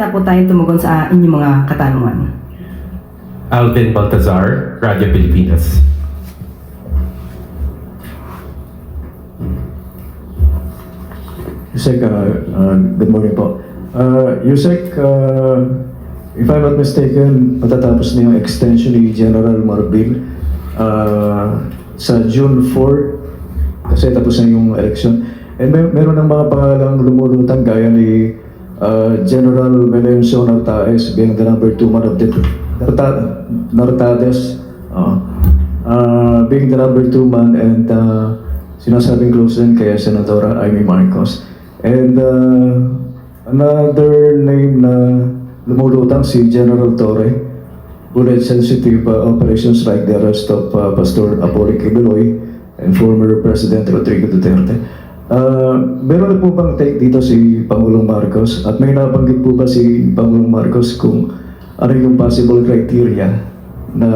na po tayong tumugon sa inyong mga katanungan. Alvin Baltazar, Radyo Pilipinas. Yusek, uh, uh, good morning po. Uh, Yusek, uh, if I'm not mistaken, matatapos na yung extension ni General Marbil uh, sa June 4 kasi tapos na yung election. And may, meron ng mga pangalang lumulutang gaya ni uh, General Melencio Nartaes being the number two man of the Narta, Nartades uh, uh, being the number two man and uh, sinasabing close din kay Senadora Amy Marcos. And uh, another name na lumulutang si General Torre, bullet sensitive uh, operations like the arrest of uh, Pastor Apollo Kibeloy and former President Rodrigo Duterte. Uh, meron po bang take dito si Pangulong Marcos? At may nabanggit po ba si Pangulong Marcos kung ano yung possible criteria na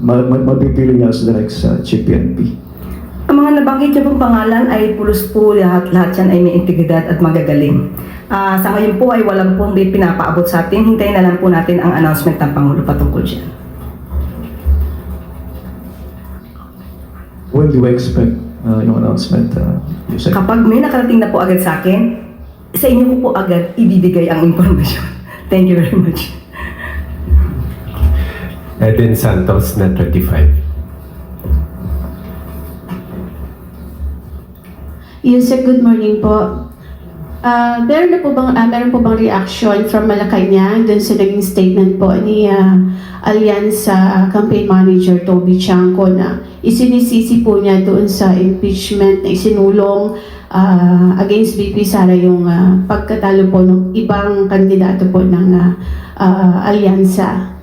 ma- ma- mapipili niya as the next uh, Chief PNP? Ang mga nabanggit niyo pong pangalan ay pulos po lahat, lahat yan ay may integridad at magagaling. Ah, sa ngayon po ay walang pong may pinapaabot sa atin. Hintayin na lang po natin ang announcement ng Pangulo patungkol dyan. When do you expect uh, yung announcement, uh, Yusek? Kapag may nakarating na po agad sa akin, sa inyo ko po agad ibibigay ang impormasyon. Thank you very much. Edwin Santos, Net 25. Yusek, good morning po. Ah, meron na po bang ah, meron po bang reaction from Malacanang dun sa naging statement po ni ah, Allianza campaign manager Toby Chanco na isinisisi po niya doon sa impeachment na isinulong ah, against VP Sara yung ah, pagkatalo po ng ibang kandidato po ng ah, ah, Allianza.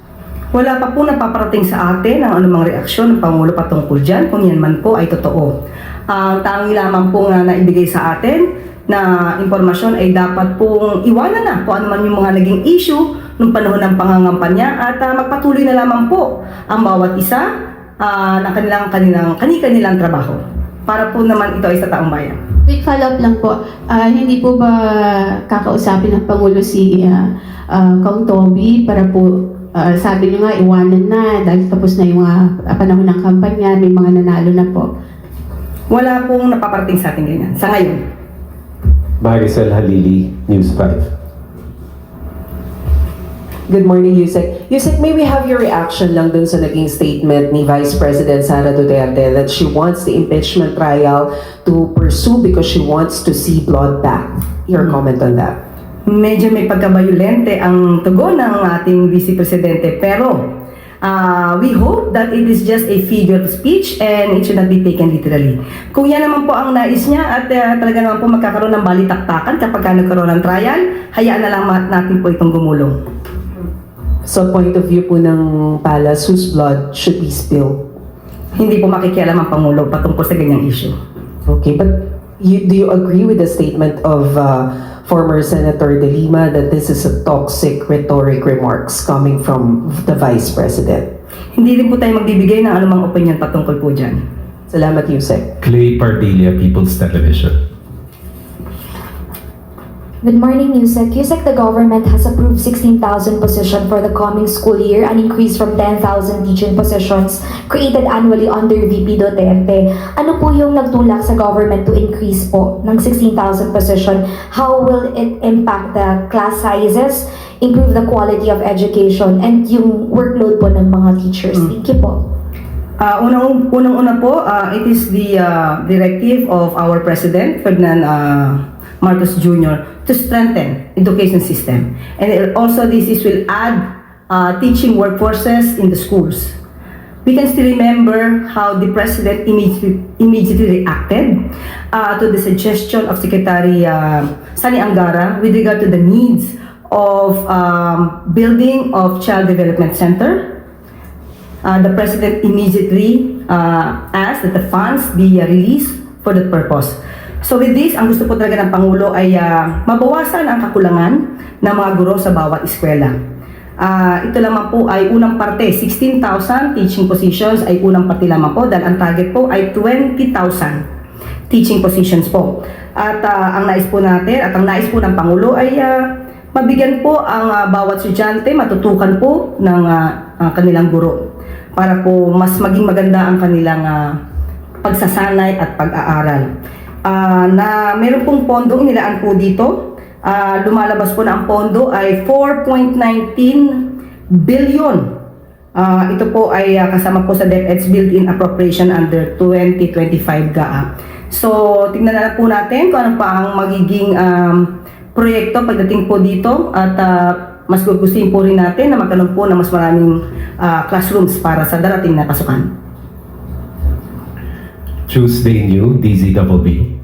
Wala pa po napaparating sa atin ang anumang reaksyon ng Pangulo patungkol dyan kung yan man po ay totoo. Ang tangi lamang po nga naibigay sa atin na impormasyon ay dapat pong iwanan na kung ano man yung mga naging issue nung panahon ng pangangampanya at ah, magpatuloy na lamang po ang bawat isa ah, ng kanilang kanilang kani-kanilang trabaho para po naman ito ay sa taong bayan. Quick follow-up lang po. Ah, hindi po ba kakausapin ng Pangulo si uh, Kong Toby para po ah, sabi niyo nga iwanan na dahil tapos na yung mga panahon ng kampanya, may mga nanalo na po. Wala pong napaparating sa atin ganyan sa ngayon. Maricel Halili, News 5. Good morning, Yusek. Yusek, may we have your reaction lang dun sa naging statement ni Vice President Sara Duterte that she wants the impeachment trial to pursue because she wants to see blood back. Your comment on that? medyo may pagkabayulente ang tugon ng ating Vice Presidente pero ah, we hope that it is just a figure of speech and it should not be taken literally. Kung yan naman po ang nais niya at ah, talaga naman po magkakaroon ng balitaktakan kapag ka nagkaroon ng trial, hayaan na lang natin po itong gumulong. So point of view po ng Palace, whose blood should be spilled? Hindi po makikialam ang Pangulo patungkol sa ganyang issue. Okay, but you, do you agree with the statement of uh, former Senator De Lima that this is a toxic rhetoric remarks coming from the Vice President? Hindi rin po tayo magbibigay ng anumang opinion patungkol po dyan. Salamat, Yusek. Clay Pardilla, People's Television. Good morning, Yusek. Yusek, the government has approved 16,000 position for the coming school year, an increase from 10,000 teaching positions created annually under VP Duterte. Ano po yung nagtulak sa government to increase po ng 16,000 position? How will it impact the class sizes, improve the quality of education, and yung workload po ng mga teachers? Thank you po. Uh, unang unang una po, uh, it is the uh, directive of our president Ferdinand uh, Marcos Jr. to strengthen education system. And also this is will add uh, teaching workforces in the schools. We can still remember how the president immediately, immediately reacted uh, to the suggestion of Secretary uh, Sani Angara with regard to the needs of um, building of child development center uh, the President immediately uh, asked that the funds be uh, released for the purpose. So with this, ang gusto po talaga ng Pangulo ay uh, mabawasan ang kakulangan ng mga guro sa bawat eskwela. Ah, ito lamang po ay unang parte, 16,000 teaching positions ay unang parte lamang po dahil ang target po ay 20,000 teaching positions po. At ah, ang nais po natin at ang nais po ng Pangulo ay ah, mabigyan po ang ah, bawat estudyante, matutukan po ng ah, ah, kanilang guro para po mas maging maganda ang kanilang ah, pagsasanay at pag-aaral. Ah, na meron pong pondo inilaan po dito. Ah, lumalabas po na ang pondo ay 4.19 billion. Ah, ito po ay ah, kasama po sa DepEd's built-in appropriation under 2025 GAA. So, tingnan na po natin kung ano pa ang magiging um, proyekto pagdating po dito at ah, mas gugustuhin po rin natin na magkaroon po ng mas maraming ah, classrooms para sa darating na pasukan. Tuesday New, DZBB.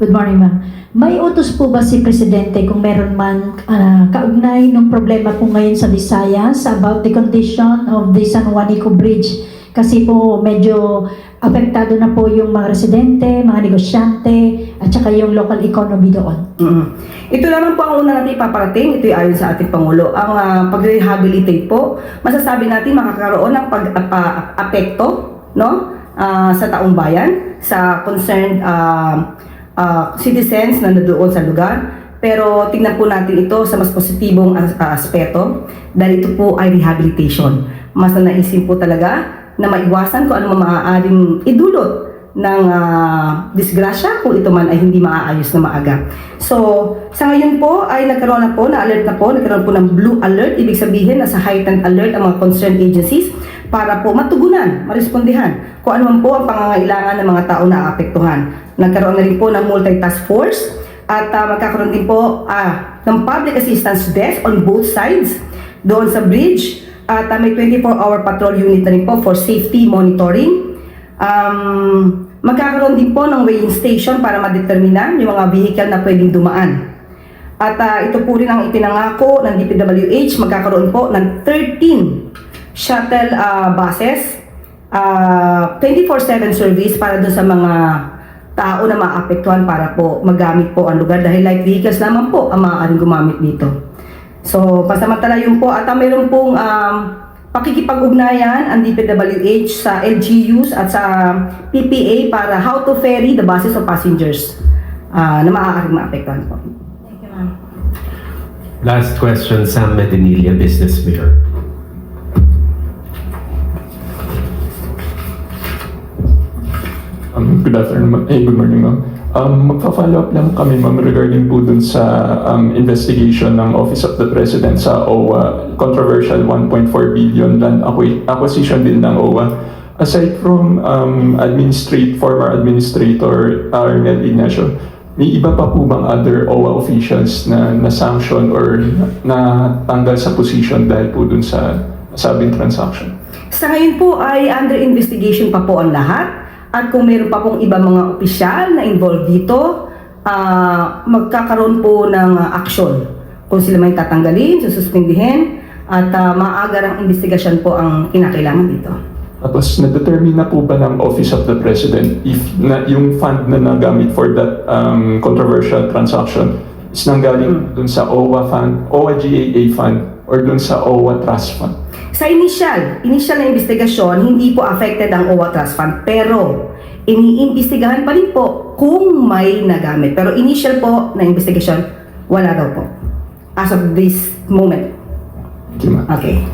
Good morning, ma'am. May utos po ba si Presidente kung meron man ah, kaugnay ng problema po ngayon sa Visayas about the condition of the San Juanico Bridge? Kasi po medyo apektado na po yung mga residente, mga negosyante, at saka yung local economy doon. Mm. Ito naman po ang una natin ipaparating, ito ay ayon sa ating Pangulo. Ang ah, pag-rehabilitate po, masasabi natin makakaroon ng pag-apekto no? Ah, sa taong bayan, sa concerned ah, ah, citizens na nandoon sa lugar. Pero tingnan po natin ito sa mas positibong as- ah, aspeto dahil ito po ay rehabilitation. Mas na naisip po talaga na maiwasan kung ano maaaring idulot ng ah, disgrasya kung ito man ay hindi maaayos na maaga. So, sa ngayon po ay nagkaroon na po, na-alert na po, nagkaroon po ng blue alert. Ibig sabihin, nasa heightened alert ang mga concerned agencies para po matugunan, marespondihan kung ano man po ang pangangailangan ng mga tao na apektuhan. Nagkaroon na rin po ng multi-task force at ah, magkakaroon din po ah, ng public assistance desk on both sides doon sa bridge at ah, may 24-hour patrol unit na rin po for safety monitoring. Um, magkakaroon din po ng weighing station para madeterminan yung mga vehicle na pwedeng dumaan. At ah, ito po rin ang ipinangako ng DPWH, magkakaroon po ng 13 shuttle ah, buses, ah, 24-7 service para doon sa mga tao na maapektuhan para po magamit po ang lugar dahil light vehicles naman po ang maaaring gumamit dito. So, pasamantala yun po at ah, mayroon pong um, pakikipag-ugnayan ang DPWH sa LGUs at sa PPA para how to ferry the buses of passengers ah, na maaaring maapektuhan po. Last question, Sam Medinilla, Business Mayor. Um, good afternoon. Eh, good morning, ma'am. Um, magpa-follow up lang kami, ma'am, regarding po dun sa um, investigation ng Office of the President sa OWA, controversial 1.4 billion land acqui- acquisition din ng OWA. Aside from um, administrate, former administrator Arnel Ignacio, may iba pa po bang other OWA officials na na-sanction or na tanggal sa position dahil po dun sa sabing transaction? Sa ngayon po ay under investigation pa po ang lahat at kung meron pa pong iba mga opisyal na involved dito, ah, magkakaroon po ng ah, aksyon. Kung sila may tatanggalin, sususpindihin at uh, maagar ang investigasyon po ang kinakailangan dito. Tapos, na-determine na po ba ng Office of the President if na, yung fund na nagamit for that um, controversial transaction is nanggaling dun sa OWA fund, OWA GAA fund, or dun sa OWA Trust Fund? Sa initial, initial na investigasyon, hindi po affected ang OWA Trust Fund, pero iniimbestigahan pa rin po kung may nagamit. Pero initial po na investigasyon, wala daw po. As of this moment. Okay.